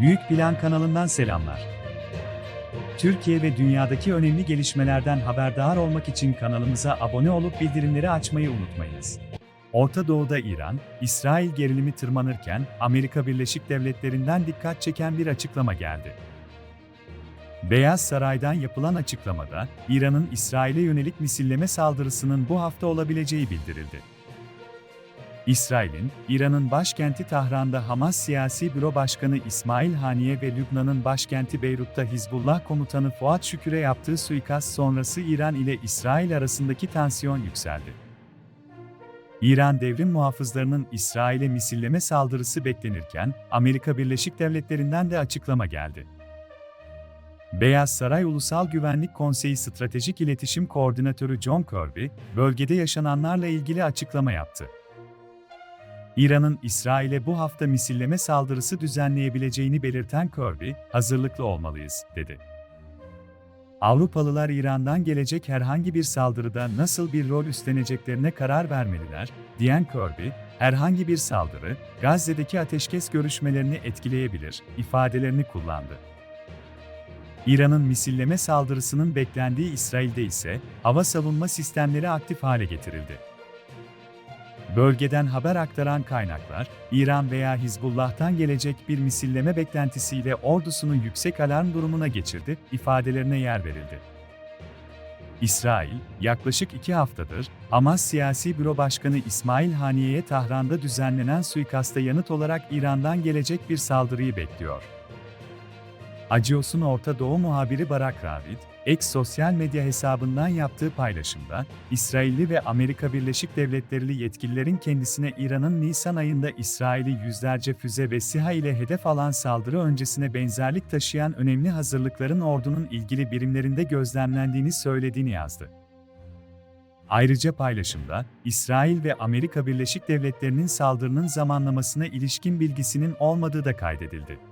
Büyük Plan kanalından selamlar. Türkiye ve dünyadaki önemli gelişmelerden haberdar olmak için kanalımıza abone olup bildirimleri açmayı unutmayınız. Orta Doğu'da İran, İsrail gerilimi tırmanırken Amerika Birleşik Devletleri'nden dikkat çeken bir açıklama geldi. Beyaz Saray'dan yapılan açıklamada, İran'ın İsrail'e yönelik misilleme saldırısının bu hafta olabileceği bildirildi. İsrail'in, İran'ın başkenti Tahran'da Hamas Siyasi Büro Başkanı İsmail Haniye ve Lübnan'ın başkenti Beyrut'ta Hizbullah komutanı Fuat Şükür'e yaptığı suikast sonrası İran ile İsrail arasındaki tansiyon yükseldi. İran devrim muhafızlarının İsrail'e misilleme saldırısı beklenirken, Amerika Birleşik Devletleri'nden de açıklama geldi. Beyaz Saray Ulusal Güvenlik Konseyi Stratejik İletişim Koordinatörü John Kirby, bölgede yaşananlarla ilgili açıklama yaptı. İran'ın İsrail'e bu hafta misilleme saldırısı düzenleyebileceğini belirten Kirby, hazırlıklı olmalıyız, dedi. Avrupalılar İran'dan gelecek herhangi bir saldırıda nasıl bir rol üstleneceklerine karar vermeliler, diyen Kirby, herhangi bir saldırı, Gazze'deki ateşkes görüşmelerini etkileyebilir, ifadelerini kullandı. İran'ın misilleme saldırısının beklendiği İsrail'de ise hava savunma sistemleri aktif hale getirildi. Bölgeden haber aktaran kaynaklar, İran veya Hizbullah'tan gelecek bir misilleme beklentisiyle ordusunu yüksek alarm durumuna geçirdi, ifadelerine yer verildi. İsrail, yaklaşık iki haftadır, Hamas Siyasi Büro Başkanı İsmail Haniye'ye Tahran'da düzenlenen suikasta yanıt olarak İran'dan gelecek bir saldırıyı bekliyor. Acios'un Orta Doğu muhabiri Barak Ravid, X sosyal medya hesabından yaptığı paylaşımda, İsrailli ve Amerika Birleşik Devletleri'li yetkililerin kendisine İran'ın Nisan ayında İsrail'i yüzlerce füze ve SİHA ile hedef alan saldırı öncesine benzerlik taşıyan önemli hazırlıkların ordunun ilgili birimlerinde gözlemlendiğini söylediğini yazdı. Ayrıca paylaşımda, İsrail ve Amerika Birleşik Devletleri'nin saldırının zamanlamasına ilişkin bilgisinin olmadığı da kaydedildi.